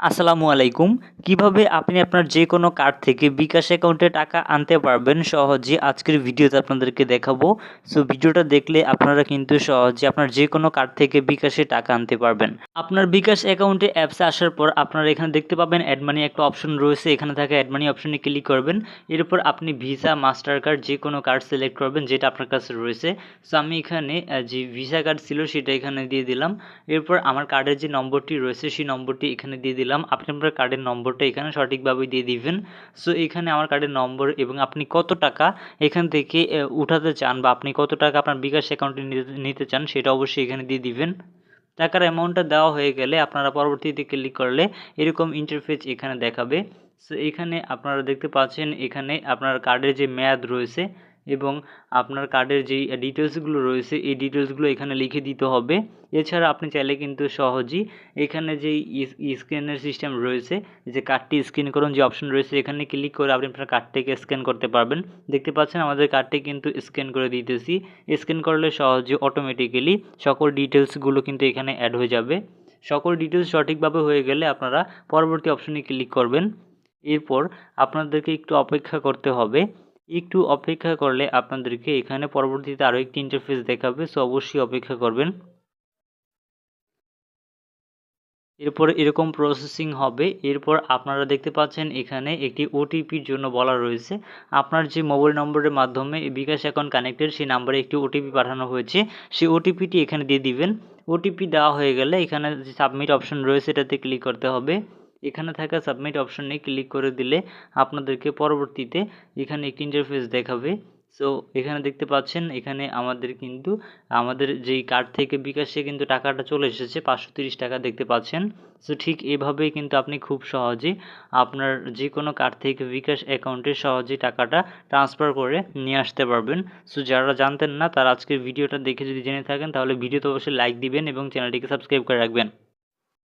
আসসালামু আলাইকুম। কীভাবে আপনি আপনার যে কোনো কার্ড থেকে বিকাশ অ্যাকাউন্টে টাকা আনতে পারবেন সহজে আজকের ভিডিওতে আপনাদেরকে দেখাবো। সো, ভিডিওটা দেখলে আপনারা কিন্তু সহজে আপনার যে কোনো কার্ড থেকে বিকাশে টাকা আনতে পারবেন। আপনার বিকাশ অ্যাকাউন্টে অ্যাপসে আসার পর আপনারা এখানে দেখতে পাবেন অ্যাডমানি একটা অপশন রয়েছে। এখানে থাকা অ্যাডমানি অপশনে ক্লিক করবেন। এরপর আপনি ভিসা মাস্টার কার্ড যে কোনো কার্ড সিলেক্ট করবেন যেটা আপনার কাছে রয়েছে। সো, আমি এখানে যে ভিসা কার্ড ছিল সেটা এখানে দিয়ে দিলাম। এরপর আমার কার্ডের যে নম্বরটি রয়েছে সেই নম্বরটি এখানে দিয়ে দিলাম। আপনি আপনার কার্ডের নম্বরটা এখানে সঠিকভাবে দিয়ে দিবেন। সো এখানে আমার কার্ডের নম্বর এবং আপনি কত টাকা এখান থেকে উঠাতে চান বা আপনি কত টাকা আপনার বিকাশ অ্যাকাউন্টে নিতে চান সেটা অবশ্যই এখানে দিয়ে দিবেন। টাকার অ্যামাউন্টটা দেওয়া হয়ে গেলে আপনারা পরবর্তীতে ক্লিক করলে এরকম ইন্টারফেস এখানে দেখাবে। সো এখানে আপনারা দেখতে পাচ্ছেন, এখানে আপনার কার্ডের যে মেয়াদ রয়েছে এবং আপনার কার্ডের যেই ডিটেলসগুলো রয়েছে, এই ডিটেলসগুলো এখানে লিখে দিতে হবে। এছাড়া আপনি চাইলে কিন্তু সহজেই এখানে যেই স্ক্যানের সিস্টেম রয়েছে, যে কার্ডটি স্ক্যান করুন, যে অপশন রয়েছে, এখানে ক্লিক করে আপনি আপনার কার্ডটিকে স্ক্যান করতে পারবেন। দেখতে পাচ্ছেন আমাদের কার্ডটি কিন্তু স্ক্যান করে দিতেছি। স্ক্যান করলে সহজে অটোমেটিক্যালি সকল ডিটেলসগুলো কিন্তু এখানে অ্যাড হয়ে যাবে। সকল ডিটেলস সঠিকভাবে হয়ে গেলে আপনারা পরবর্তী অপশনে ক্লিক করবেন। এরপর আপনাদেরকে একটু অপেক্ষা করতে হবে। একটু অপেক্ষা করলে আপনাদেরকে এখানে পরবর্তীতে আরও একটি ইন্টারফেস দেখাবে সো অবশ্যই অপেক্ষা করবেন। এরপর এরকম প্রসেসিং হবে। এরপর আপনারা দেখতে পাচ্ছেন এখানে একটি ওটিপির জন্য বলা রয়েছে। আপনার যে মোবাইল নম্বরের মাধ্যমে বিকাশ অ্যাকাউন্ট কানেক্টেড সেই নাম্বারে একটি ওটিপি পাঠানো হয়েছে। সেই ওটিপিটি এখানে দিয়ে দিবেন। ওটিপি দেওয়া হয়ে গেলে এখানে যে সাবমিট অপশন রয়েছে, এটাতে ক্লিক করতে হবে। এখানে থাকা সাবমিট অপশনে ক্লিক করে দিলে আপনাদেরকে পরবর্তীতে এখানে একটি ইন্টারফেস দেখাবে। সো এখানে দেখতে পাচ্ছেন, এখানে আমাদের কিন্তু, আমাদের যেই কার্ড থেকে বিকাশে কিন্তু টাকাটা চলে এসেছে, পাঁচশো তিরিশ টাকা দেখতে পাচ্ছেন। সো ঠিক এভাবেই কিন্তু আপনি খুব সহজেই আপনার যে কোনো কার্ড থেকে বিকাশ অ্যাকাউন্টে সহজেই টাকাটা ট্রান্সফার করে নিয়ে আসতে পারবেন। সো যারা জানতেন না, তারা আজকের ভিডিওটা দেখে যদি জেনে থাকেন, তাহলে ভিডিওতে অবশ্যই লাইক দিবেন এবং চ্যানেলটিকে সাবস্ক্রাইব করে রাখবেন।